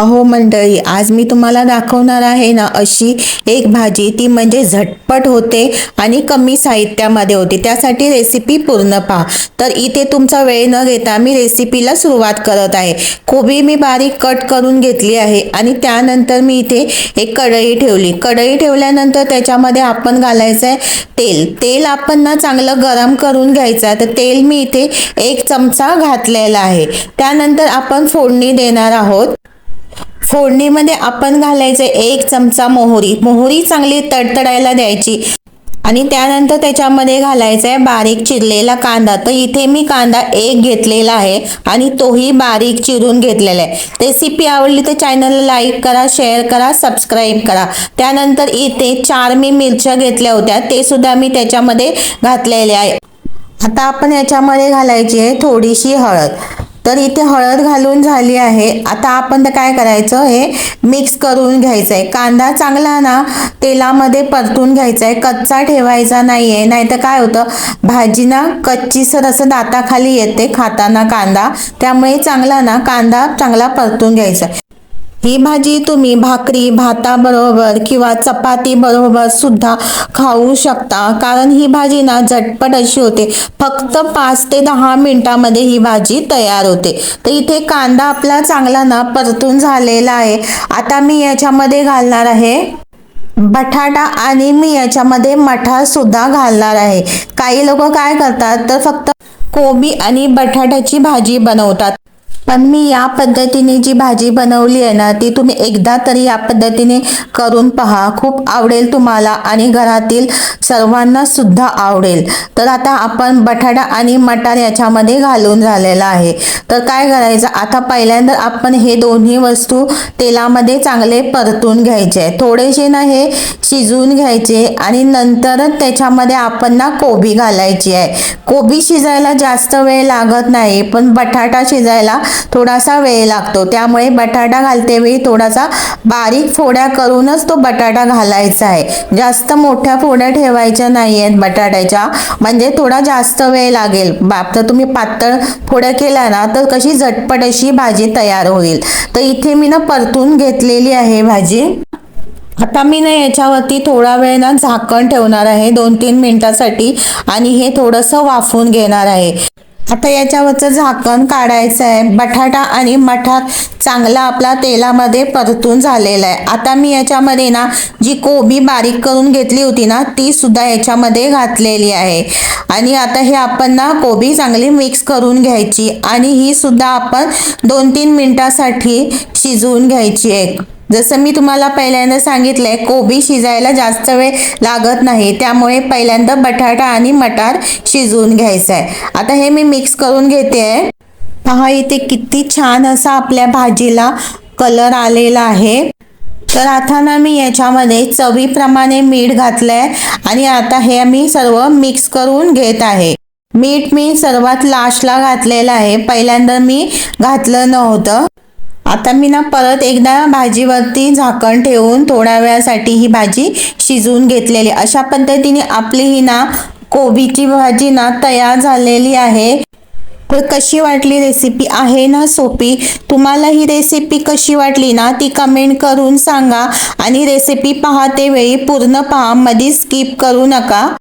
अहो मंडळी आज मी तुम्हाला दाखवणार आहे ना अशी एक भाजी. ती म्हणजे झटपट होते आणि कमी साहित्यामध्ये होते. त्यासाठी रेसिपी पूर्ण पहा. तर इथे तुमचा वेळ न घेता मी रेसिपीला सुरुवात करत आहे. कोबी मी बारीक कट करून घेतली आहे आणि त्यानंतर मी इथे एक कढई ठेवली. कढई ठेवल्यानंतर त्याच्यामध्ये आपण घालायचं आहे तेल. तेल आपण ना चांगलं गरम करून घ्यायचं आहे. तर तेल मी इथे एक चमचा घातलेला आहे. त्यानंतर आपण फोडणी देणार आहोत. फोडणीमध्ये आपण घालायचे एक चमचा मोहरी. मोहरी चांगली तडतडायला द्यायची. आणि त्यानंतर त्याच्यामध्ये घालायचा आहे बारीक चिरलेला कांदा. तर इथे मी कांदा एक घेतलेला आहे आणि तोही बारीक चिरून घेतलेला आहे. रेसिपी आवडली तर चॅनलला लाईक करा शेअर करा सबस्क्राईब करा. त्यानंतर इथे चार मी मिरच्या घेतल्या होत्या. ते सुद्धा मी त्याच्यामध्ये घातलेले आहे. आता आपण याच्यामध्ये घालायची आहे थोडीशी हळद. तर इथे हळद घालून झाली आहे. आता आपण तर काय करायचं? हे मिक्स करून घ्यायचं आहे कांदा चांगला ना तेलामध्ये परतून घ्यायचा आहे कच्चा ठेवायचा नाही आहे नाहीतर काय होतं? भाजी ना कच्ची सर असं दाताखाली येते खाताना कांदा. त्यामुळे चांगला ना कांदा चांगला परतून घ्यायचा आहे. ही भाजी तुम्ही भाकरी भाताबरोबर किंवा चपाती बरोबर सुद्धा खाऊ शकता. कारण ही भाजी ना झटपट अशी होते. फक्त पाच ते दहा मिनिटामध्ये ही भाजी तयार होते. तर इथे कांदा आपला चांगला ना परतून झालेला आहे. आता मी याच्यामध्ये घालणार आहे बटाटा आणि मी याच्यामध्ये मठा सुद्धा घालणार आहे. काही लोक काय करतात तर फक्त कोबी आणि बटाट्याची भाजी बनवतात. पण मी या पद्धतीने जी भाजी बनवली आहे ना ती तुम्ही एकदा तरी या पद्धतीने करून पहा. खूप आवडेल तुम्हाला आणि घरातील सर्वांना सुद्धा आवडेल. तर आता आपण बटाटा आणि मटार याच्यामध्ये घालून झालेला आहे. तर काय करायचं? आता पहिल्यांदा आपण हे दोन्ही वस्तू तेलामध्ये चांगले परतून घ्यायचे. थोडेसे ना हे शिजवून घ्यायचे आणि नंतरच त्याच्यामध्ये आपण ना कोबी घालायची आहे. कोबी शिजायला जास्त वेळ लागत नाही पण बटाटा शिजायला थोडासा वेळ लागतो. त्यामुळे बटाटा घालते वेळी थोडासा बारीक फोड्या करूनच तो बटाटा घालायचा आहे. जास्त मोठ्या फोड्या ठेवायच्या नाही आहेत बटाट्याच्या. म्हणजे थोडा जास्त वेळ लागेल. बाप तर तुम्ही पातळ फोड्या केल्या ना तर कशी झटपट अशी भाजी तयार होईल. तर इथे मी ना परतून घेतलेली आहे भाजी. आता मी ना याच्यावरती थोडा वेळ ना झाकण ठेवणार आहे. दोन तीन मिनिटासाठी. आणि हे थोडंसं वाफून घेणार आहे. आता याच्यावरचं झाकण काढायचं आहे. बटाटा आणि मठात चांगला आपला तेलामध्ये परतून झालेला आहे. आता मी याच्यामध्ये ना जी कोबी बारीक करून घेतली होती ना ती सुद्धा याच्यामध्ये घातलेली आहे. आणि आता हे आपण ना कोबी चांगली मिक्स करून घ्यायची. आणि ही सुद्धा आपण दोन तीन मिनटासाठी शिजवून घ्यायची आहे. जसं मी तुम्हाला पहिल्यांदा सांगितलंय कोबी शिजायला जास्त वेळ लागत नाही त्यामुळे पहिल्यांदा बटाटा आणि मटार शिजवून घ्यायचं आहे आता हे मी मिक्स करून घेते आहे पहा इथे किती छान असा आपल्या भाजीला कलर आलेला आहे. तर आता ना मी याच्यामध्ये चवीप्रमाणे मीठ घातलंय आणि आता हे मी सर्व मिक्स करून घेत आहे. मीठ मी सर्वात लास्टला घातलेलं आहे. पहिल्यांदा मी घातलं नव्हतं. आता मी ना परत एकदा भाजीवरती झाकण ठेवून थोड्या वेळासाठी ही भाजी शिजवून घेतलेली. अशा पद्धतीने आपली ही ना कोबीची भाजी ना तयार झालेली आहे. तर कशी वाटली रेसिपी आहे ना सोपी? तुम्हाला ही रेसिपी कशी वाटली ना ती कमेंट करून सांगा. आणि रेसिपी पाहते वेळी पूर्ण पहा मध्ये स्किप करू नका.